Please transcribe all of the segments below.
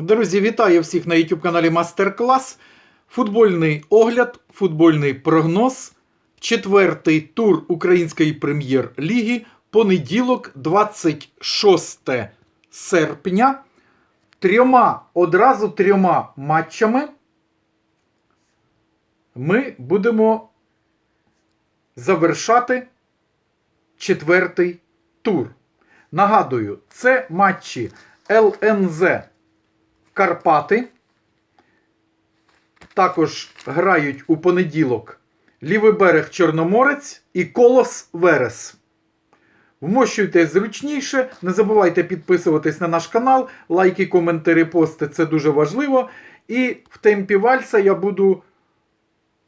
Друзі, вітаю всіх на YouTube каналі Мастер Клас. Футбольний огляд, футбольний прогноз. Четвертий тур Української прем'єр-ліги. Понеділок, 26 серпня. Трьома, одразу трьома матчами ми будемо завершати четвертий тур. Нагадую, це матчі ЛНЗ Карпати. Також грають у понеділок Лівий берег Чорноморець і Колос Верес. Вмощуйте зручніше, не забувайте підписуватись на наш канал, лайки, коментарі, пости це дуже важливо. І в темпі вальса я буду,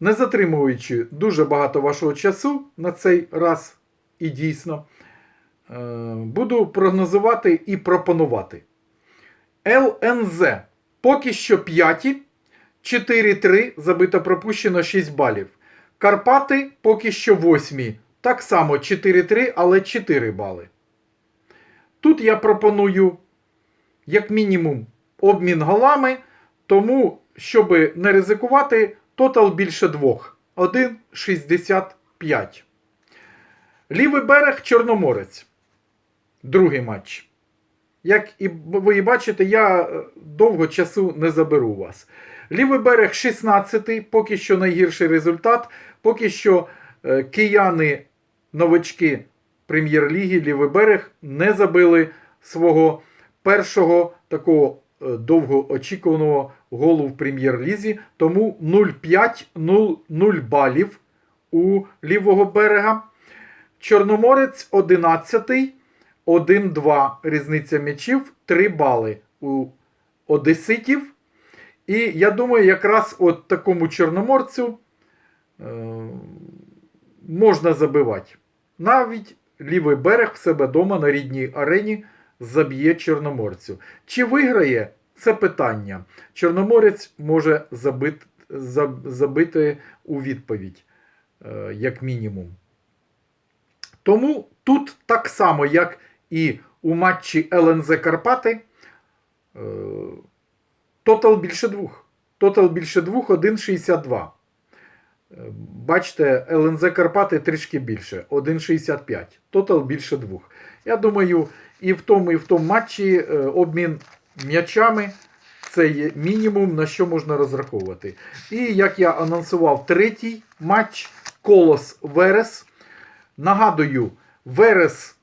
не затримуючи дуже багато вашого часу на цей раз і дійсно, е, буду прогнозувати і пропонувати. ЛНЗ. Поки що 5, 4-3, забито пропущено 6 балів. Карпати поки що 8. Так само 4-3, але 4 бали. Тут я пропоную, як мінімум, обмін голами, тому, щоб не ризикувати, тотал більше 2. 1,65. Лівий берег Чорноморець. Другий матч. Як і ви бачите, я е, довго часу не заберу вас. Лівий берег 16, поки що найгірший результат. Поки що е, кияни, новачки прем'єр-ліги, лівий берег не забили свого першого такого е, довгоочікуваного голу в прем'єр-лізі. Тому 0,5-0 балів у лівого берега. Чорноморець 11. 1-2 різниця м'ячів, 3 бали у Одеситів. І я думаю, якраз от такому чорноморцю е, можна забивати. Навіть лівий берег в себе вдома на рідній арені заб'є чорноморцю. Чи виграє це питання? Чорноморець може забити, забити у відповідь, е, як мінімум. Тому тут так само, як і у матчі ЛНЗ Карпати, е, тотал більше двох. Тотал більше двох 1,62. Е, Бачите, ЛНЗ Карпати трішки більше 1,65. Тотал більше двох. Я думаю, і в тому, і в тому матчі е, обмін м'ячами це є мінімум, на що можна розраховувати. І як я анонсував, третій матч Колос Верес. Нагадую, Верес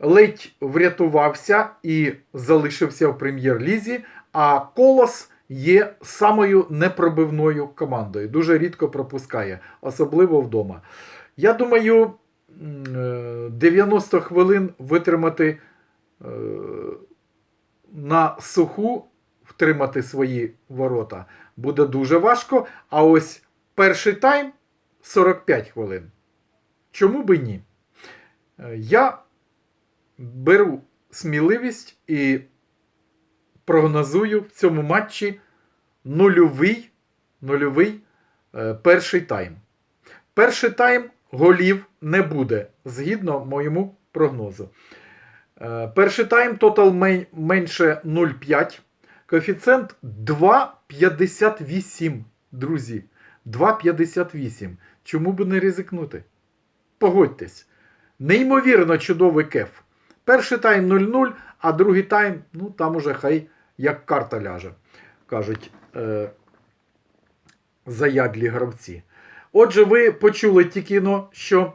ледь врятувався і залишився в прем'єр-лізі, а Колос є самою непробивною командою. Дуже рідко пропускає, особливо вдома. Я думаю, е, 90 хвилин витримати е, на суху, втримати свої ворота буде дуже важко. А ось перший тайм 45 хвилин. Чому би ні? Е, Я беру сміливість і прогнозую в цьому матчі нульовий, нульовий е, перший тайм. Перший тайм голів не буде, згідно моєму прогнозу. Е, перший тайм тотал мен- менше 0,5. Коефіцієнт 2,58. Друзі. 2,58. Чому би не ризикнути? Погодьтесь. Неймовірно чудовий кеф. Перший тайм 0-0, а другий тайм, ну там уже хай як карта ляже, кажуть е, заядлі гравці. Отже, ви почули тільки но, що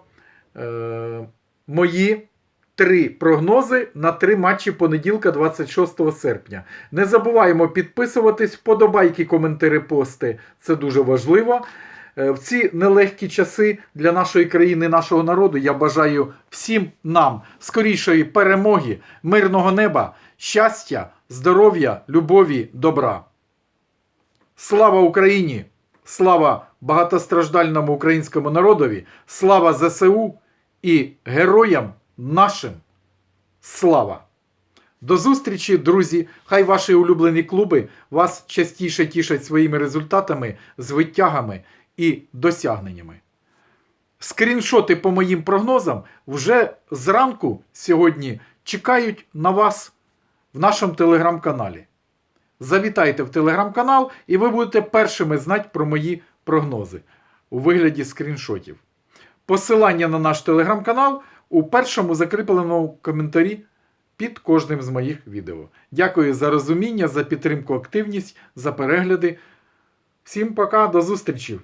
е, мої три прогнози на три матчі понеділка 26 серпня. Не забуваємо підписуватись, вподобайки, коментарі, пости. Це дуже важливо. Е, В ці нелегкі часи для нашої країни, нашого народу я бажаю всім нам скорішої перемоги, мирного неба, щастя, здоров'я, любові, добра. Слава Україні! Слава багатостраждальному українському народові! Слава ЗСУ і героям нашим! Слава! До зустрічі, друзі! Хай ваші улюблені клуби вас частіше тішать своїми результатами, звитягами і досягненнями. Скріншоти по моїм прогнозам вже зранку сьогодні чекають на вас в нашому телеграм-каналі. Завітайте в телеграм-канал, і ви будете першими знати про мої прогнози у вигляді скріншотів. Посилання на наш телеграм-канал у першому закріпленому коментарі під кожним з моїх відео. Дякую за розуміння, за підтримку, активність, за перегляди. Всім пока, до зустрічі!